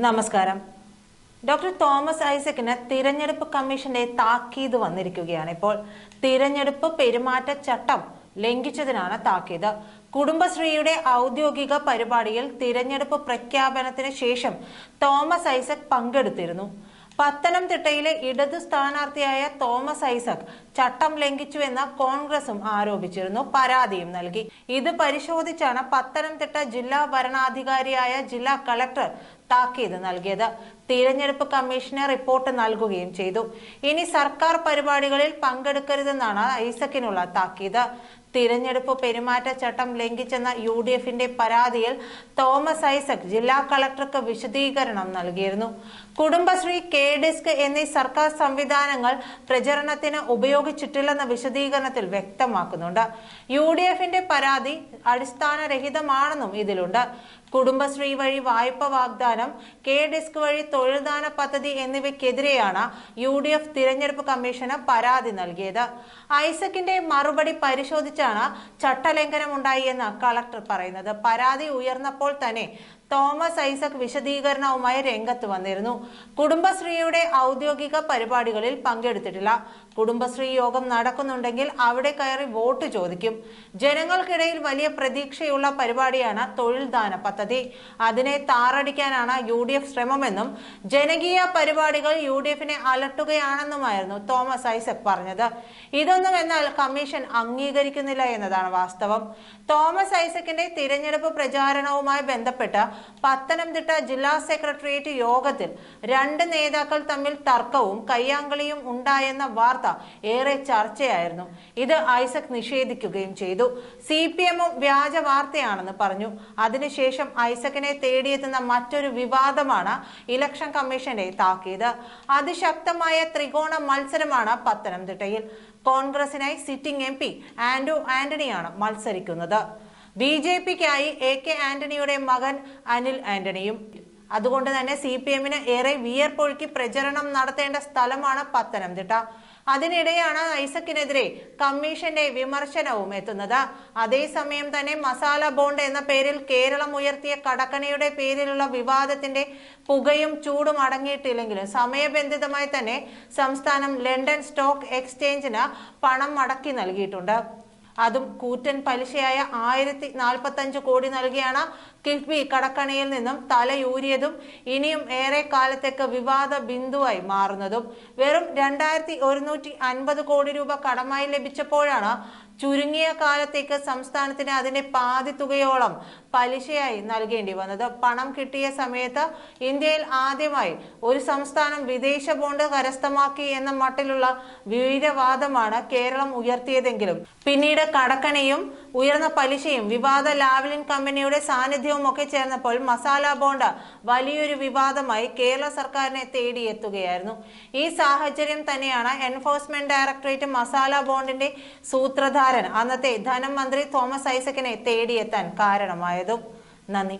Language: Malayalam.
നമസ്കാരം. ഡോക്ടർ തോമസ് ഐസക്കിന് തിരഞ്ഞെടുപ്പ് കമ്മീഷന്റെ താക്കീത് വന്നിരിക്കുകയാണ്. ഇപ്പോൾ തിരഞ്ഞെടുപ്പ് പെരുമാറ്റച്ചട്ടം ലംഘിച്ചതിനാണ് താക്കീത്. കുടുംബശ്രീയുടെ ഔദ്യോഗിക പരിപാടിയിൽ തിരഞ്ഞെടുപ്പ് പ്രഖ്യാപനത്തിന് ശേഷം തോമസ് ഐസക് പങ്കെടുത്തിരുന്നു. പത്തനംതിട്ടയിലെ ഇടതു സ്ഥാനാർത്ഥിയായ തോമസ് ഐസക് ചട്ടം ലംഘിച്ചുവെന്ന് കോൺഗ്രസും ആരോപിച്ചിരുന്നു. പരാതിയും നൽകി. ഇത് പരിശോധിച്ചാണ് പത്തനംതിട്ട ജില്ലാ ഭരണാധികാരിയായ ജില്ലാ കളക്ടർ താക്കീത് നൽകിയത്. തിരഞ്ഞെടുപ്പ് കമ്മീഷന് റിപ്പോർട്ട് നൽകുകയും ചെയ്തു. ഇനി സർക്കാർ പരിപാടികളിൽ പങ്കെടുക്കരുതെന്നാണ് ഐസക്കിനുള്ള താക്കീത്. തിരഞ്ഞെടുപ്പ് പെരുമാറ്റച്ചട്ടം ലംഘിച്ചെന്ന യു ഡി എഫിന്റെ പരാതിയിൽ തോമസ് ഐസക് ജില്ലാ കളക്ടർക്ക് വിശദീകരണം നൽകിയിരുന്നു. കുടുംബശ്രീ കെ ഡിസ്ക് എന്നീ സർക്കാർ സംവിധാനങ്ങൾ പ്രചരണത്തിന് ഉപയോഗിച്ചിട്ടില്ലെന്ന വിശദീകരണത്തിൽ വ്യക്തമാക്കുന്നുണ്ട്. യു ഡി എഫിന്റെ പരാതി അടിസ്ഥാനരഹിതമാണെന്നും ഇതിലുണ്ട്. കുടുംബശ്രീ വഴി വായ്പ വാഗ്ദാനം കെ ഡെസ്ക് വഴി തൊഴിൽദാന പദ്ധതി എന്നിവയ്ക്കെതിരെയാണ് യു ഡി എഫ് തിരഞ്ഞെടുപ്പ് കമ്മീഷന് പരാതി നൽകിയത്. ഐസക്കിന്റെ മറുപടി പരിശോധിച്ചാണ് ചട്ടലംഘനമുണ്ടായി എന്ന് കളക്ടർ പറയുന്നത്. പരാതി ഉയർന്നപ്പോൾ തന്നെ തോമസ് ഐസക് വിശദീകരണവുമായി രംഗത്ത് വന്നിരുന്നു. കുടുംബശ്രീയുടെ ഔദ്യോഗിക പരിപാടികളിൽ പങ്കെടുത്തിട്ടില്ല. കുടുംബശ്രീ യോഗം നടക്കുന്നുണ്ടെങ്കിൽ അവിടെ കയറി വോട്ട് ചോദിക്കും. ജനങ്ങൾക്കിടയിൽ വലിയ പ്രതീക്ഷയുള്ള പരിപാടിയാണ് തൊഴിൽദാന പദ്ധതി. അതിനെ താറടിക്കാനാണ് യു ഡി എഫ് ശ്രമമെന്നും ജനകീയ പരിപാടികൾ യു ഡി എഫിനെ അലട്ടുകയാണെന്നുമായിരുന്നു തോമസ് ഐസക് പറഞ്ഞത്. ഇതൊന്നും എന്നാൽ കമ്മീഷൻ അംഗീകരിക്കുന്നില്ല എന്നതാണ് വാസ്തവം. തോമസ് ഐസക്കിന്റെ തിരഞ്ഞെടുപ്പ് പ്രചാരണവുമായി ബന്ധപ്പെട്ട് പത്തനംതിട്ട ജില്ലാ സെക്രട്ടേറിയറ്റ് യോഗത്തിൽ രണ്ട് നേതാക്കൾ തമ്മിൽ തർക്കവും കയ്യാങ്കളിയും ഉണ്ടായെന്ന വാർത്ത ഏറെ ചർച്ചയായിരുന്നു. ഇത് ഐസക് നിഷേധിക്കുകയും ചെയ്തു. സി പി എമ്മും വ്യാജ വാർത്തയാണെന്ന് പറഞ്ഞു. അതിനുശേഷം ഐസക്കിനെ തേടിയെത്തുന്ന മറ്റൊരു വിവാദമാണ് ഇലക്ഷൻ കമ്മീഷന്റെ താക്കീത് അതിശക്തമായ ത്രികോണ മത്സരമാണ് പത്തനംതിട്ടയിൽ. കോൺഗ്രസിനായി സിറ്റിംഗ് എം പി ആന്റോ ആന്റണിയാണ് മത്സരിക്കുന്നത്. ബി ജെ പിക്കായി എ കെ ആന്റണിയുടെ മകൻ അനിൽ ആന്റണിയും. അതുകൊണ്ട് തന്നെ സി പി എമ്മിന് ഏറെ വിയർപ്പൊഴുക്കി പ്രചരണം നടത്തേണ്ട സ്ഥലമാണ് പത്തനംതിട്ട. അതിനിടെയാണ് ഐസക്കിനെതിരെ കമ്മീഷന്റെ വിമർശനവും എത്തുന്നത്. അതേസമയം തന്നെ മസാല ബോണ്ട് എന്ന പേരിൽ കേരളം ഉയർത്തിയ കടക്കണിയുടെ പേരിലുള്ള വിവാദത്തിന്റെ പുകയും ചൂടും അടങ്ങിയിട്ടില്ലെങ്കിലും സമയബന്ധിതമായി തന്നെ സംസ്ഥാനം ലണ്ടൻ സ്റ്റോക്ക് എക്സ്ചേഞ്ചിന് പണം മടക്കി നൽകിയിട്ടുണ്ട്. അതും കൂറ്റൻ പലിശയായ ആയിരത്തി നാൽപ്പത്തഞ്ച് കോടി നൽകിയാണ് കിഫ്ബി കടക്കണിയിൽ നിന്നും തലയൂരിയതും ഇനിയും ഏറെ കാലത്തേക്ക് വിവാദ ബിന്ദുവായി മാറുന്നതും. വെറും രണ്ടായിരത്തി ഒരുന്നൂറ്റി അൻപത് കോടി രൂപ കടമായി ലഭിച്ചപ്പോഴാണ് ചുരുങ്ങിയ കാലത്തേക്ക് സംസ്ഥാനത്തിന് അതിന്റെ പാതി തുകയോളം പലിശയായി നൽകേണ്ടി വന്നത്. പണം കിട്ടിയ സമയത്ത് ഇന്ത്യയിൽ ആദ്യമായി ഒരു സംസ്ഥാനം വിദേശ ബോണ്ട് കരസ്ഥമാക്കി എന്ന മട്ടിലുള്ള വീരവാദമാണ് കേരളം ഉയർത്തിയതെങ്കിലും പിന്നീട് കടക്കണയും ഉയർന്ന പലിശയും വിവാദ ലാവ്ലിൻ കമ്പനിയുടെ സാന്നിധ്യവും ഒക്കെ ചേർന്നപ്പോൾ മസാല ബോണ്ട് വലിയൊരു വിവാദമായി കേരള സർക്കാരിനെ തേടിയെത്തുകയായിരുന്നു. ഈ സാഹചര്യം തന്നെയാണ് എൻഫോഴ്സ്മെന്റ് ഡയറക്ടറേറ്റ് മസാല ബോണ്ടിന്റെ സൂത്രധാരൻ അന്നത്തെ ധനമന്ത്രി തോമസ് ഐസക്കിനെ തേടിയെത്താൻ കാരണമായതും. നന്ദി.